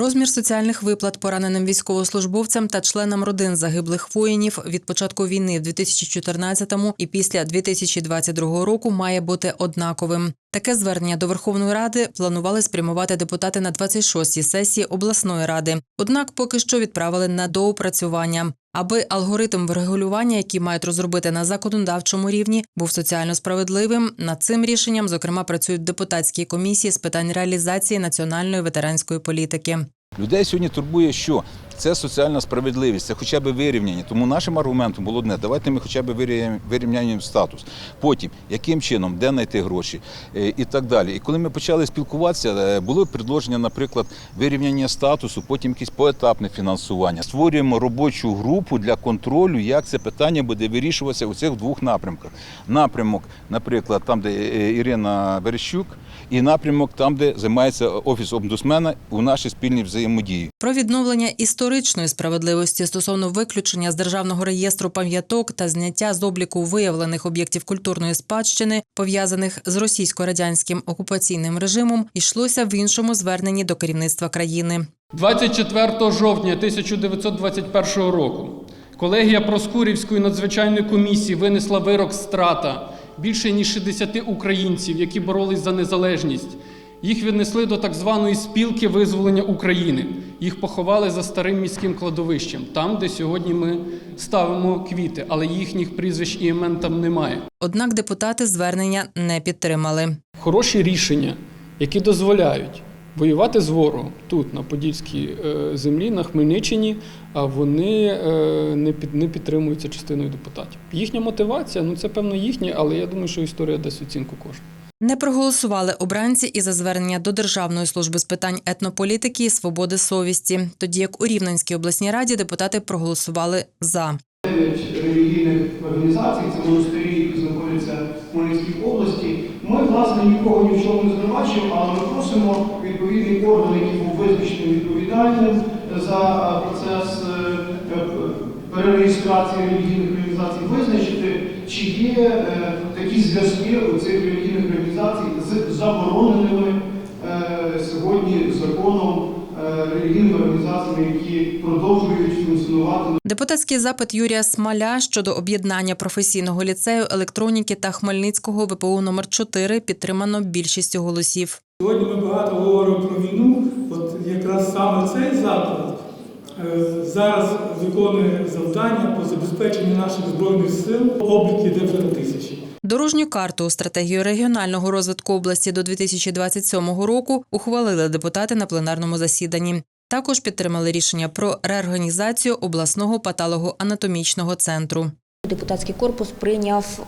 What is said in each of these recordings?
Розмір соціальних виплат пораненим військовослужбовцям та членам родин загиблих воїнів від початку війни в 2014 і після 2022 року має бути однаковим. Таке звернення до Верховної Ради планували спрямувати депутати на 26-й сесії обласної ради. Однак поки що відправили на доопрацювання. Аби алгоритм врегулювання, який мають розробити на законодавчому рівні, був соціально справедливим. Над цим рішенням, зокрема, працюють депутатські комісії з питань реалізації національної ветеранської політики. Людей сьогодні турбує, що це соціальна справедливість, це хоча б вирівняння. Тому нашим аргументом було одне, давайте ми хоча б вирівняємо- статус. Потім, яким чином, де знайти гроші е, і так далі. І коли ми почали спілкуватися, е, було предложення, наприклад, вирівняння статусу, потім якесь поетапне фінансування. Створюємо робочу групу для контролю, як це питання буде вирішуватися у цих двох напрямках. Напрямок, наприклад, там, де е, Ірина Верещук, і напрямок там, де займається офіс омбудсмена у нашій спільній взаємодії. Про відновлення історичної справедливості стосовно виключення з державного реєстру пам'яток та зняття з обліку виявлених об'єктів культурної спадщини, пов'язаних з російсько-радянським окупаційним режимом, йшлося в іншому зверненні до керівництва країни. 24 жовтня 1921 року колегія Проскурівської надзвичайної комісії винесла вирок страта більше ніж 60 українців, які боролись за незалежність. Їх віднесли до так званої спілки визволення України. Їх поховали за старим міським кладовищем, там, де сьогодні ми ставимо квіти, але їхніх прізвищ і імен там немає. Однак депутати звернення не підтримали. Хороші рішення, які дозволяють воювати з ворогом тут, на Подільській е, землі, на Хмельниччині, а вони е, не, під, не підтримуються частиною депутатів. Їхня мотивація, ну це певно їхня, але я думаю, що історія дасть оцінку кожному. Не проголосували обранці і за звернення до Державної служби з питань етнополітики і свободи совісті, тоді як у Рівненській обласній раді депутати проголосували за. Дев'ять релігійних організацій, це монастирі, які знаходяться в Хмельницькій. Ми, власне, нікого ні в чому не звинувачуємо, але ми просимо відповідний орган, який був визначений відповідальним за е, процес е, е, перереєстрації релігійних організацій, визначити, чи є такі зв'язки у цих релігійних організацій з забороненими організаціями, які продовжують функціонувати Депутатський запит Юрія Смаля щодо об'єднання професійного ліцею електроніки та Хмельницького ВПУ номер 4 підтримано більшістю голосів. Сьогодні ми багато говоримо про війну. От якраз саме цей заклад е, зараз виконує завдання по забезпеченню наших збройних сил. Облік іде вже на тисячі. Дорожню карту у стратегію регіонального розвитку області до 2027 року ухвалили депутати на пленарному засіданні. Також підтримали рішення про реорганізацію обласного патологоанатомічного центру. Депутатський корпус прийняв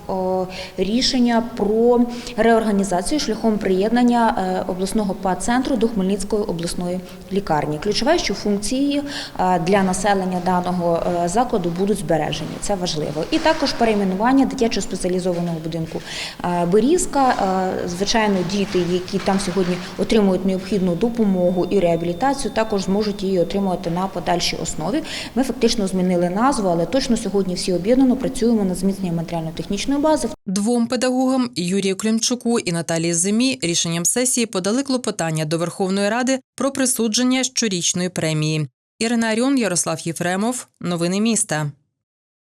рішення про реорганізацію шляхом приєднання е, обласного ПА-центру до Хмельницької обласної лікарні. Ключове, що функції е, для населення даного е, закладу будуть збережені. Це важливо. І також перейменування дитячого спеціалізованого будинку е, Берізка. Е, Звичайно, діти, які там сьогодні отримують необхідну допомогу і реабілітацію, також зможуть її отримувати на подальшій основі. Ми фактично змінили назву, але точно сьогодні всі об'єднано працюємо над зміцненням матеріально-технічної бази. Двом педагогам Юрію Клімчуку і Наталії Зимі рішенням сесії подали клопотання до Верховної Ради про присудження щорічної премії. Ірина Аріон, Ярослав Єфремов. Новини міста.